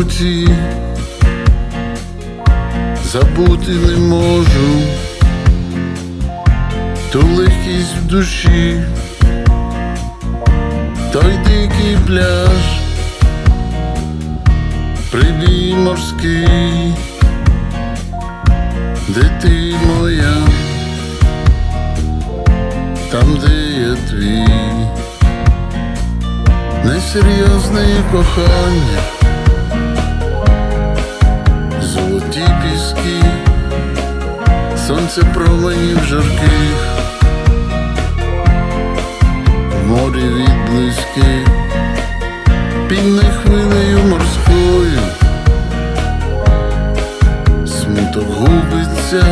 руці, забути не можу, ту легкість в душі, той дикий пляж, прибій морський, де ти моя, там, де я твій. Несерйозне кохання. Променів жарких, в морі відблиски, пінне хвилею морською, смуток губиться,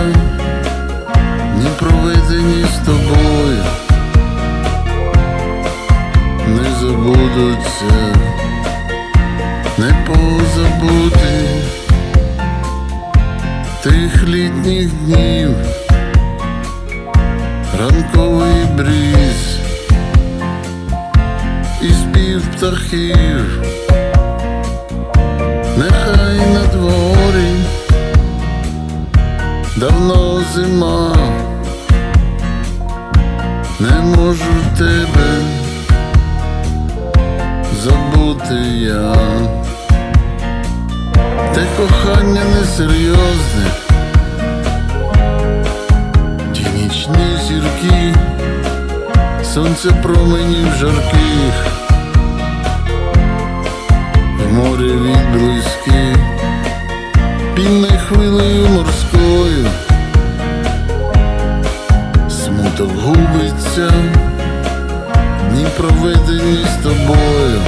ні проведені з тобою, не забудуться, не позабути тих літніх днів, ранковий бріз і спів птахів, нехай на дворі давно зима, не можу тебе забути я. Те кохання несерйозне, нічні зірки, сонце променів жарких, в морі відблиски, пінне хвилею морською, смуток губиться, дні проведені з тобою.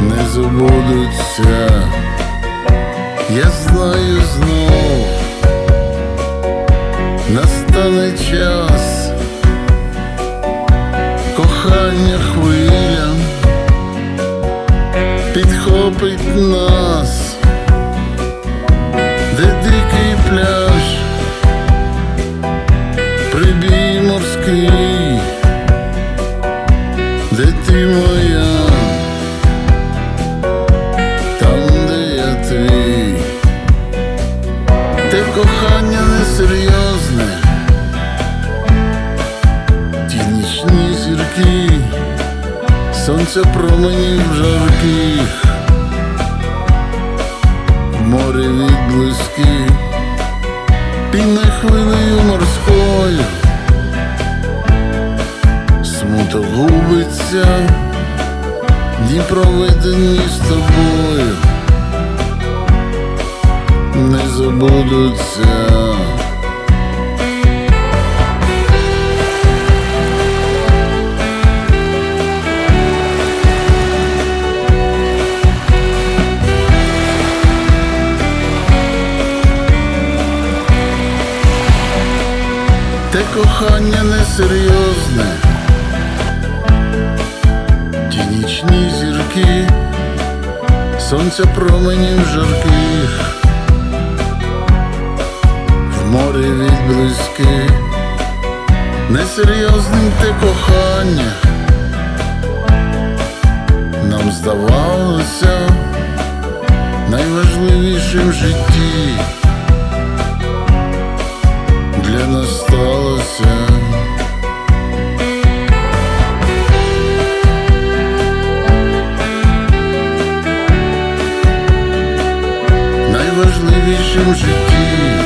Не забудуться, я знаю знов, настане час, кохання хвиля підхопить нас, де дикий пляж, прибій морський, де ти моя. Там, де я твій, те кохання зірки, сонце променів жарких, в морі відблиски, пінне хвилею морською, смуток губиться. Дні проведені з тобою. Не забудуться. Кохання несерйозне. Ті нічні зірки, сонце променів жарких, в морі відблиски, несерйозним те кохання, нам здавалося найважливішим в житті. Для нас найважливішим в житті.